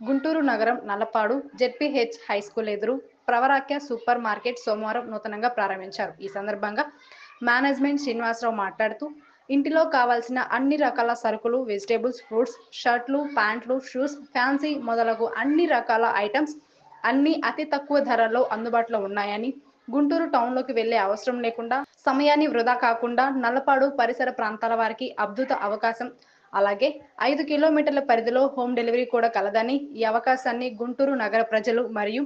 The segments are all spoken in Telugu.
గుంటూరు నగరం నల్లపాడు జెడ్పీహెచ్ హై స్కూల్ ఎదురు ప్రవరాక్య సూపర్ మార్కెట్ సోమవారం నూతనంగా ప్రారంభించారు. ఈ సందర్భంగా మేనేజ్మెంట్ శ్రీనివాసరావు మాట్లాడుతూ ఇంటిలో కావాల్సిన అన్ని రకాల సరుకులు వెజిటేబుల్స్ ఫ్రూట్స్ షర్ట్లు ప్యాంట్లు షూస్ ఫ్యాన్సీ మొదలగు అన్ని రకాల ఐటమ్స్ అన్ని అతి తక్కువ ధరల్లో అందుబాటులో ఉన్నాయని గుంటూరు టౌన్లోకి వెళ్ళే అవసరం లేకుండా సమయాన్ని వృధా కాకుండా నల్లపాడు పరిసర ప్రాంతాల వారికి అద్భుత అవకాశం అలాగే ఐదు కిలోమీటర్ల పరిధిలో హోమ్ డెలివరీ కూడా కలదని ఈ అవకాశాన్ని గుంటూరు నగర ప్రజలు మరియు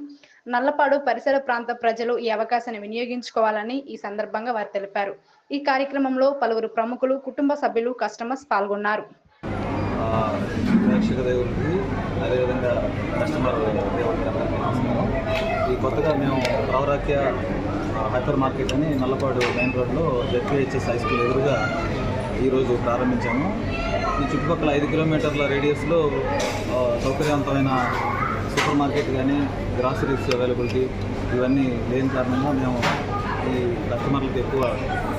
నల్లపాడు పరిసర ప్రాంత ప్రజలు ఈ అవకాశాన్ని వినియోగించుకోవాలని ఈ సందర్భంగా వారు తెలిపారు. ఈ కార్యక్రమంలో పలువురు ప్రముఖులు కుటుంబ సభ్యులు కస్టమర్స్ పాల్గొన్నారు. అదేవిధంగా కస్టమర్ ఈ కొత్తగా మేము ప్రవరాక్య హైపర్ మార్కెట్ అని నల్లపాడు మెయిన్ రోడ్లో జెడ్పీహెచ్ఎస్ హై స్కూల్ ఎదురుగా ఈరోజు ప్రారంభించాము. ఈ చుట్టుపక్కల ఐదు కిలోమీటర్ల రేడియస్లో సౌకర్యవంతమైన సూపర్ మార్కెట్ కానీ గ్రాసరీస్ అవైలబిలిటీ ఇవన్నీ లేని కారణంగా మేము ఈ కస్టమర్లకు ఎక్కువ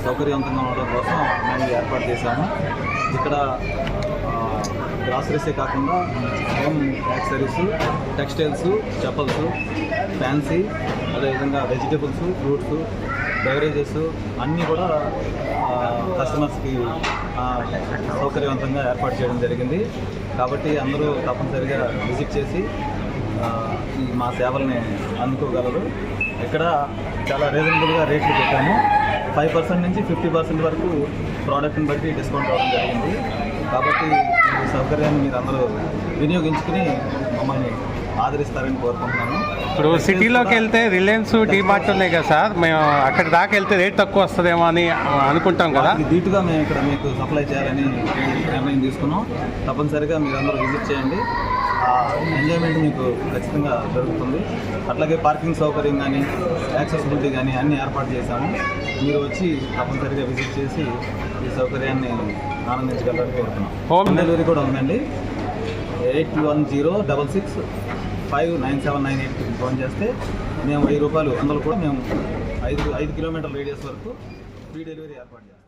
సౌకర్యవంతంగా ఉండడం కోసం మేము ఏర్పాటు చేశాము. ఇక్కడ గ్రాసరీసే కాకుండా home accessories textiles chappals fancy అదేవిధంగా వెజిటేబుల్స్ ఫ్రూట్స్ బెవరేజెస్ అన్నీ కూడా కస్టమర్స్కి సౌకర్యవంతంగా ఏర్పాటు చేయడం జరిగింది. కాబట్టి అందరూ తప్పనిసరిగా విజిట్ చేసి మా సేవల్ని అందుకోగలరు. ఇక్కడ చాలా రీజనబుల్గా రేట్లు పెట్టాము. ఫైవ్ పర్సెంట్ నుంచి ఫిఫ్టీ పర్సెంట్ వరకు ప్రోడక్ట్ని బట్టి డిస్కౌంట్ అవ్వడం జరిగింది. కాబట్టి ఈ సౌకర్యాన్ని మీరు అందరూ వినియోగించుకుని మమ్మల్ని ఆదరిస్తారని కోరుకుంటున్నాను. ఇప్పుడు సిటీలోకి వెళ్తే రిలయన్స్ డిమార్ట్ ఉన్నాయి కదా సార్? మేము అక్కడి దాకా వెళ్తే రేట్ తక్కువ వస్తుందేమో అని అనుకుంటాం కదా? ధీటుగా మేము ఇక్కడ మీకు సప్లై చేయాలని నిర్ణయం తీసుకున్నాం. తప్పనిసరిగా మీరు అందరూ విజిట్ చేయండి. ఆ ఎంజాయ్మెంట్ మీకు ఖచ్చితంగా దొరుకుతుంది అట్లాగే పార్కింగ్ సౌకర్యం కానీ యాక్సెసిబిలిటీ కానీ అన్నీ ఏర్పాటు చేశాము. మీరు వచ్చి తప్పనిసరిగా విజిట్ చేసి ఈ సౌకర్యాన్ని ఆనందించగలరని కోరుతున్నాం. హోమ్ డెలివరీ కూడా ఉందండి. Eight one zero double six five nine seven nine ఎయిట్కి ఫోన్ చేస్తే మేము వెయ్యి రూపాయలు అందులో కూడా మేము ఐదు ఐదు కిలోమీటర్ల రేడియస్ వరకు ఫ్రీ డెలివరీ ఏర్పాటు చేస్తాం.